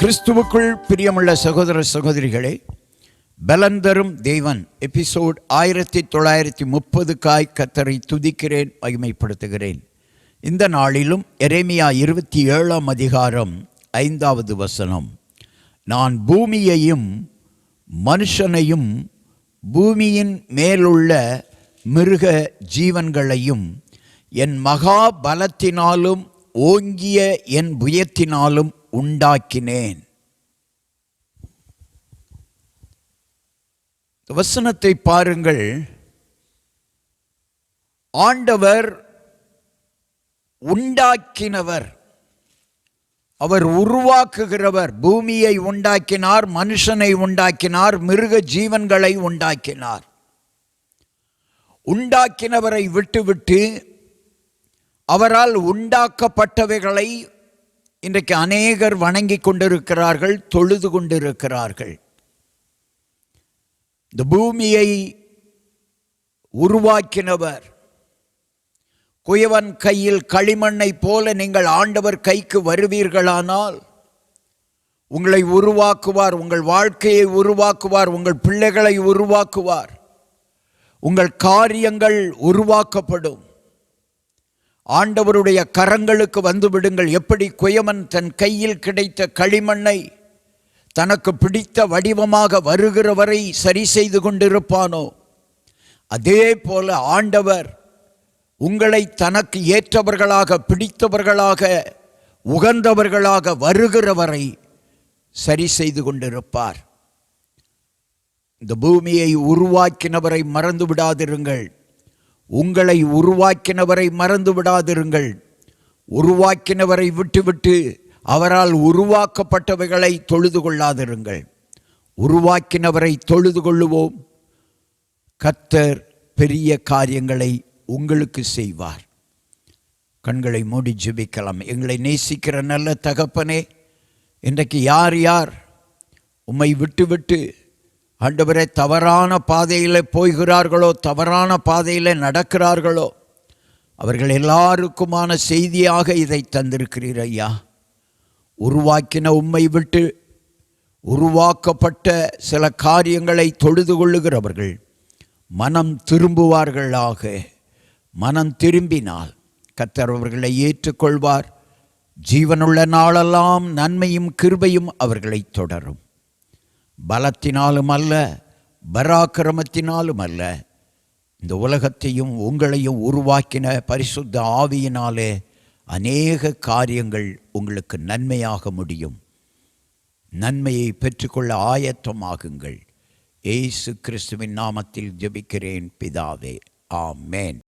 கிறிஸ்துவுக்குள் பிரியமுள்ள சகோதர சகோதரிகளே பலந்தரும் தேவன். எபிசோட் ஆயிரத்தி தொள்ளாயிரத்தி முப்பதுக்காய் கத்தரை துதிக்கிறேன் மகிமைப்படுத்துகிறேன். இந்த நாளிலும் எரேமியா இருபத்தி ஏழாம் அதிகாரம் ஐந்தாவது வசனம். நான் பூமியையும் மனுஷனையும் பூமியின் மேலுள்ள மிருக ஜீவன்களையும் என் மகா பலத்தினாலும் ஓங்கிய என் புயத்தினாலும் உண்டாக்கினேன். வசனத்தை பாருங்கள். ஆண்டவர் உண்டாக்கினவர். அவர் உருவாக்குகிறவர். பூமியை உண்டாக்கினார் மனுஷனை உண்டாக்கினார் மிருக ஜீவன்களை உண்டாக்கினார். உண்டாக்கினவரை விட்டுவிட்டு அவரால் உண்டாக்கப்பட்டவைகளை இன்றைக்கு அநேகர் வணங்கி கொண்டிருக்கிறார்கள் தொழுது கொண்டிருக்கிறார்கள். இந்த பூமியை உருவாக்கினவர் குயவன் கையில் களிமண்ணை போல நீங்கள் ஆண்டவர் கைக்கு வருவீர்களானால் உங்களை உருவாக்குவார் உங்கள் வாழ்க்கையை உருவாக்குவார் உங்கள் பிள்ளைகளை உருவாக்குவார். உங்கள் காரியங்கள் உருவாக்கப்படும். ஆண்டவருடைய கரங்களுக்கு வந்துவிடுங்கள் எப்படி குயமன் தன் கையில் கிடைத்த களிமண்ணை தனக்கு பிடித்த வடிவமாக வருகிற வரை சரி செய்து கொண்டிருப்பானோ? அதே போல ஆண்டவர் உங்களை தனக்கு ஏற்றவர்களாக பிடித்தவர்களாக உகந்தவர்களாக வருகிற வரை சரி செய்து கொண்டிருப்பார். இந்த பூமியை உருவாக்கினவரை மறந்து விடாதிருங்கள். உங்களை உருவாக்கினவரை மறந்து விடாதிருங்கள். உருவாக்கினவரை விட்டுவிட்டு அவரால் உருவாக்கப்பட்டவைகளை தொழுது கொள்ளாதிருங்கள். உருவாக்கினவரை தொழுது கொள்ளுவோம். கத்தர் பெரிய காரியங்களை உங்களுக்கு செய்வார். கண்களை மூடி ஜெபிக்கலாம். எங்களை நேசிக்கிற நல்ல தகப்பனே இன்றைக்கு யார் யார் உம்மை விட்டு விட்டு ஆண்டவரே தவறான பாதையில் போகிறார்களோ தவறான பாதையில் நடக்கிறார்களோ அவர்கள் எல்லாருக்குமான செய்தியாக இதை தந்திருக்கிறீர் ஐயா. உருவாக்கின உண்மை விட்டு உருவாக்கப்பட்ட சில காரியங்களை தொழுது கொள்ளுகிறவர்கள் மனம் திரும்புவார்களாக. மனம் திரும்பினால் கத்தர் அவர்களை ஏற்றுக்கொள்வார். ஜீவனுள்ள நாளெல்லாம் நன்மையும் கிருபையும் அவர்களை தொடரும். பலத்தினாலும் அல்ல பராக்கிரமத்தினாலும் அல்ல இந்த உலகத்தையும் உங்களையும் உருவாக்கின பரிசுத்த ஆவியினாலே அநேக காரியங்கள் உங்களுக்கு நன்மையாக முடியும். நன்மையை பெற்றுக்கொள்ள ஆயத்தமாகுங்கள். ஏசு கிறிஸ்துவின் நாமத்தில் ஜெபிக்கிறேன் பிதாவே. ஆமேன்.